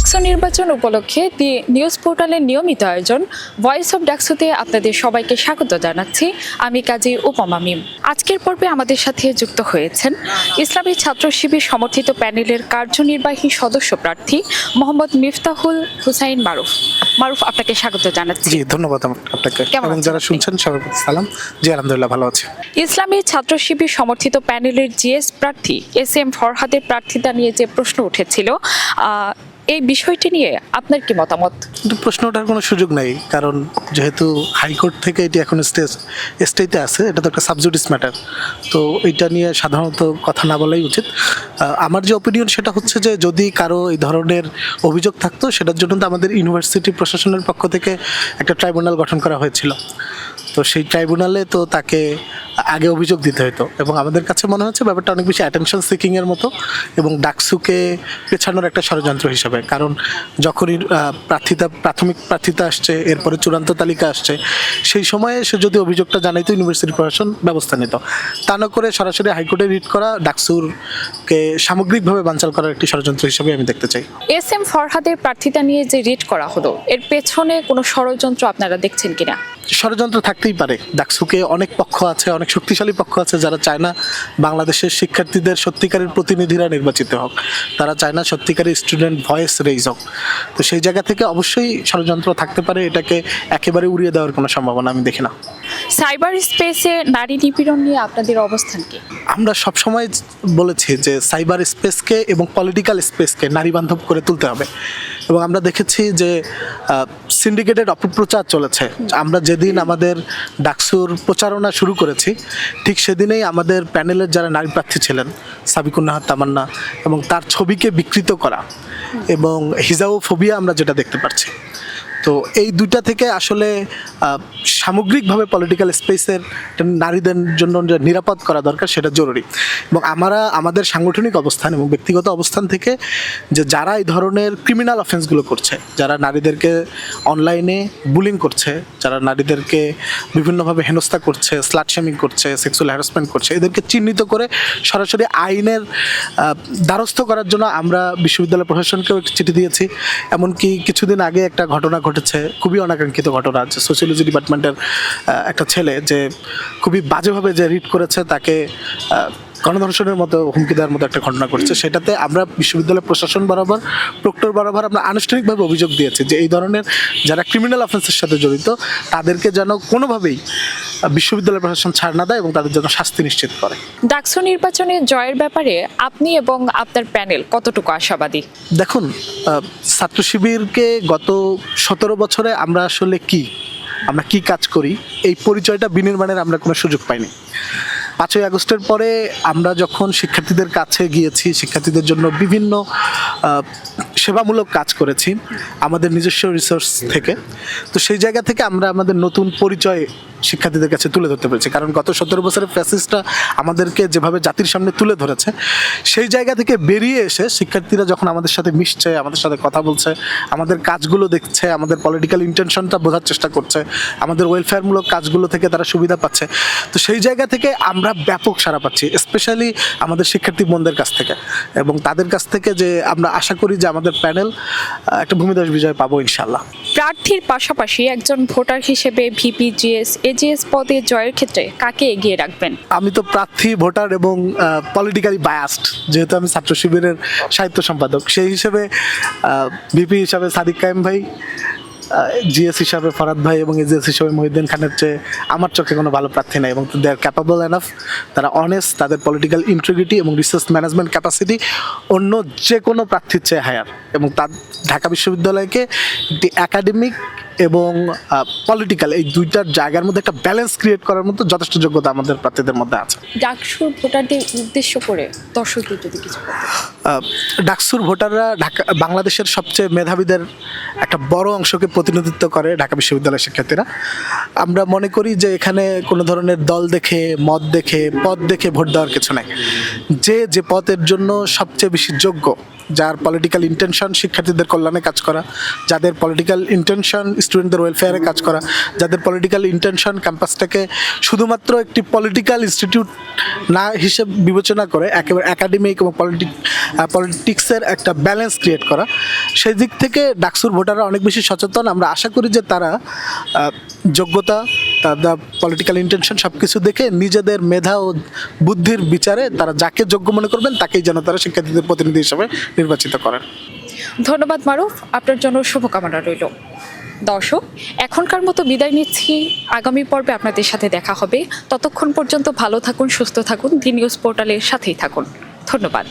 ডাকসু নির্বাচন উপলক্ষে দি নিউজ পোর্টালের নিয়মিত আয়োজন ভয়েস অফ ডাকসুতে আপনাদের সবাইকে স্বাগত জানাচ্ছি। আমি কাজী উপমা মিম। আজকের পর্বে আমাদের সাথে যুক্ত হয়েছেন ইসলামী ছাত্র শিবির সমর্থিত প্যানেলের কার্যনির্বাহী সদস্য প্রার্থী মোহাম্মদ মিফতাহুল হুসাইন মারুফ। মারুফ আপনাকে স্বাগত জানাচ্ছি। জি ধন্যবাদ আপনাকে। কেমন এবং যারা শুনছেন সবার প্রতি সালাম। জি আলহামদুলিল্লাহ ভালো আছে। ইসলামী ছাত্র শিবির সমর্থিত প্যানেলের জিএস প্রার্থী এস এম ফরহাদের প্রার্থিতা নিয়ে যে প্রশ্ন উঠেছিল এই বিষয়টি নিয়ে আপনার কি মতামত? কিন্তু প্রশ্ন ওঠার কোনো সুযোগ নেই, কারণ যেহেতু হাইকোর্ট থেকে এটি এখন স্টেজ স্টেতে আছে, এটা তো একটা সাবজুডিস ম্যাটার তো এটা নিয়ে সাধারণত কথা না বলাই উচিত। আমার যে অপিনিয়ন সেটা হচ্ছে যে যদি কারও এই ধরনের অভিযোগ থাকতো, সেটার জন্য তো আমাদের ইউনিভার্সিটি প্রশাসনের পক্ষ থেকে একটা ট্রাইব্যুনাল গঠন করা হয়েছিল। তো সেই ট্রাইব্যুনালে তো তাকে আগে অভিযোগ দিতে হতো এবং আমাদের কাছে মনে হচ্ছে ব্যাপারটা অনেক বেশি অ্যাটেনশন সিকিংয়ের মতো এবং ডাকসুকে পেছানোর একটা ষড়যন্ত্র হিসাবে। কারণ যখনই প্রার্থিতা, প্রাথমিক প্রার্থিতা আসছে, এরপরে চূড়ান্ত তালিকা আসছে, সেই সময়ে সে যদি অভিযোগটা জানাইতো ইউনিভার্সিটি প্রশাসন ব্যবস্থা নিত। তা না করে সরাসরি হাইকোর্টে রিট করা ডাকসুরকে সামগ্রিকভাবে বানচাল করার একটি ষড়যন্ত্র হিসাবে আমি দেখতে চাই। এস এম ফরহাদের প্রার্থিতা নিয়ে যে রিট করা হলো, এর পেছনে কোনো ষড়যন্ত্র আপনারা দেখছেন কিনা? ষড়যন্ত্র থাকতেই পারে। ডাকসুকে অনেক পক্ষ আছে অনেক শক্তিশালী পক্ষ আছে যারা চায় না বাংলাদেশের শিক্ষার্থীদের সত্যিকারের প্রতিনিধিরা নির্বাচিত হোক। তারা চায় না সত্যিকারের স্টুডেন্ট ভয়েস রেইজ হোক। তো সেই জায়গা থেকে অবশ্যই ষড়যন্ত্র থাকতে পারে এটাকে একেবারে উড়িয়ে দেওয়ার কোনো সম্ভাবনা আমি দেখি না। সাইবার স্পেসে নারী নিপীড়ন নিয়ে আপনাদের অবস্থান কি? আমরা সবসময় বলেছি যে সাইবার স্পেসকে এবং পলিটিক্যাল স্পেসকে নারী বান্ধব করে তুলতে হবে। এবং আমরা দেখেছি যে সিন্ডিকেটেড অপপ্রচার চলেছে। আমরা যেদিন আমাদের ডাকসুর প্রচারণা শুরু করেছি, ঠিক সেদিনেই আমাদের প্যানেলের যারা নারী প্রার্থী ছিলেন সাবিকুন্নাহার তামান্না, এবং তার ছবিকে বিকৃত করা এবং হিজাও ফোবিয়া আমরা যেটা দেখতে পাচ্ছি তো এই দুইটা থেকে আসলে সামগ্রিকভাবে পলিটিক্যাল স্পেসের নারীদের জন্য নিরাপদ করা দরকার সেটা জরুরি। এবং আমরা, আমাদের সাংগঠনিক অবস্থান এবং ব্যক্তিগত অবস্থান থেকে যে যারা এই ধরনের ক্রিমিনাল অফেন্সগুলো করছে, যারা নারীদেরকে অনলাইনে বুলিং করছে, যারা নারীদেরকে বিভিন্নভাবে হেনস্থা করছে স্লাট শেমিং করছে সেক্সুয়াল হ্যারাসমেন্ট করছে, এদেরকে চিহ্নিত করে সরাসরি আইনের দ্বারস্থ করার জন্য আমরা বিশ্ববিদ্যালয় প্রশাসনকেও একটি চিঠি দিয়েছি। এমনকি কিছুদিন আগে একটা ঘটনা ঘটেছে, খুবই অনাকাঙ্ক্ষিত ঘটনা যে সোশিয়োলজি ডিপার্টমেন্টের একটা ছেলে যে খুবই বাজেভাবে যে রিড করেছে, তাকে গণধর্ষণের মতো হুমকি দেওয়ার মতো একটা ঘটনা ঘটেছে। সেটাতে আমরা বিশ্ববিদ্যালয় প্রশাসন বরাবর প্রক্টর বরাবর আমরা আনুষ্ঠানিকভাবে অভিযোগ দিয়েছি যে এই ধরনের যারা ক্রিমিনাল অফেন্সের সাথে জড়িত তাদেরকে যেন কোনোভাবেই বিশ্ববিদ্যালয় প্রশাসন ছাড় না দেয় এবং তাদের যেন শাস্তি নিশ্চিত করে। ডাকসু নির্বাচনে জয়ের ব্যাপারে আপনি এবং আপনার প্যানেল কতটুকু আশাবাদী? দেখুন ছাত্র শিবিরকে গত সতেরো বছরে আমরা আসলে কি আমরা কি কাজ করি এই পরিচয়টা বিনির্মাণের আমরা কোনো সুযোগ পাইনি। পাঁচই আগস্টের পরে আমরা যখন শিক্ষার্থীদের কাছে গিয়েছি শিক্ষার্থীদের জন্য বিভিন্ন সেবামূলক কাজ করেছি আমাদের নিজস্ব রিসোর্স থেকে। তো সেই জায়গা থেকে আমরা আমাদের নতুন পরিচয় শিক্ষার্থীদের কাছে তুলে ধরতে পেরেছি। কারণ গত সতেরো বছরের ফ্যাসিস্টরা আমাদেরকে যেভাবে জাতির সামনে তুলে ধরেছে, সেই জায়গা থেকে বেরিয়ে এসে শিক্ষার্থীরা যখন আমাদের সাথে মিশছে, আমাদের সাথে কথা বলছে, আমাদের কাজগুলো দেখছে, আমাদের পলিটিক্যাল ইন্টেনশনটা বোঝার চেষ্টা করছে, আমাদের ওয়েলফেয়ারমূলক কাজগুলো থেকে তারা সুবিধা পাচ্ছে, তো সেই জায়গা থেকে আমরা ব্যাপক সারা পাচ্ছি স্পেশালি আমাদের শিক্ষার্থী বোনদের কাছ থেকে। এবং তাদের কাছ থেকে যে আমরা আশা করি যে আমাদের প্যানেল একটা ভূমিদাস বিজয় পাবো ইনশাল্লাহ প্রার্থীর পাশাপাশি একজন ভোটার হিসেবে ভিপিজিএস এজিএস পদে জয়ের ক্ষেত্রে কাকে এগিয়ে রাখবেন? আমি তো প্রার্থী ভোটার এবং পলিটিক্যালি বায়াস্ট যেহেতু আমি ছাত্র শিবিরের সাহিত্য সম্পাদক। সেই হিসেবে ভিপি হিসাবে সাদিক কায়েম ভাই জিএস হিসাবে ফরাদ ভাই এবং এজিএস হিসাবে মহিউদ্দিন খানের চেয়ে আমার চোখে কোনো ভালো প্রার্থী নাই এবং দে আর ক্যাপাবল এনাফ তারা অনেস্ট তাদের পলিটিক্যাল ইন্টিগ্রিটি এবং রিসার্চ ম্যানেজমেন্ট ক্যাপাসিটি অন্য যে কোনো প্রার্থীর চেয়ে হায়ার এবং তার ঢাকা বিশ্ববিদ্যালয়কে একটি একাডেমিক এবং পলিটিক্যাল এই দুইটার জায়গার মধ্যে একটা ব্যালেন্স ক্রিয়েট করার মতো যথেষ্ট যোগ্যতা আমাদের প্রার্থীদের মধ্যে আছে। ডাকসু ভোটারদের উদ্দেশ্য করে দর্শকদের যদি কিছু ডাকসুর ভোটাররা ঢাকা বাংলাদেশের সবচেয়ে মেধাবীদের একটা বড় অংশকে প্রতিনিধিত্ব করে ঢাকা বিশ্ববিদ্যালয়ের শিক্ষার্থীরা। আমরা মনে করি যে এখানে কোনো ধরনের দল দেখে, মত দেখে, পদ দেখে ভোট দেওয়ার কিছু নাই। যে যে পথের জন্য সবচেয়ে বেশি যোগ্য যার পলিটিক্যাল ইন্টেনশন শিক্ষার্থীদের কল্যাণে কাজ করা, যাদের পলিটিক্যাল ইন্টেনশন স্টুডেন্টদের ওয়েলফেয়ারে কাজ করা, যাদের পলিটিক্যাল ইন্টেনশন ক্যাম্পাসটাকে শুধুমাত্র একটি পলিটিক্যাল ইনস্টিটিউট না হিসেব বিবেচনা করে, একেবারে একাডেমিক এবং পলিটিক পলিটিক্সের একটা ব্যালেন্স ক্রিয়েট করা, সেই দিক থেকে ডাকসুর ভোটাররা অনেক বেশি সচেতন। আমরা আশা করি যে তারা যোগ্যতা তাদের পলিটিক্যাল ইন্টেনশন সব কিছু দেখে নিজেদের মেধা ও বুদ্ধির বিচারে তারা যাকে যোগ্য মনে করবেন, তাকেই যেন তারা শিক্ষার্থীদের প্রতিনিধি হিসেবে নির্বাচিত করেন। ধন্যবাদ মারুফ, আপনার জন্য শুভকামনা রইল। দর্শক, এখনকার মতো বিদায় নিচ্ছি। আগামী পর্বে আপনাদের সাথে দেখা হবে। ততক্ষণ পর্যন্ত ভালো থাকুন, সুস্থ থাকুন দি নিউজ পোর্টালের সাথেই থাকুন। ধন্যবাদ।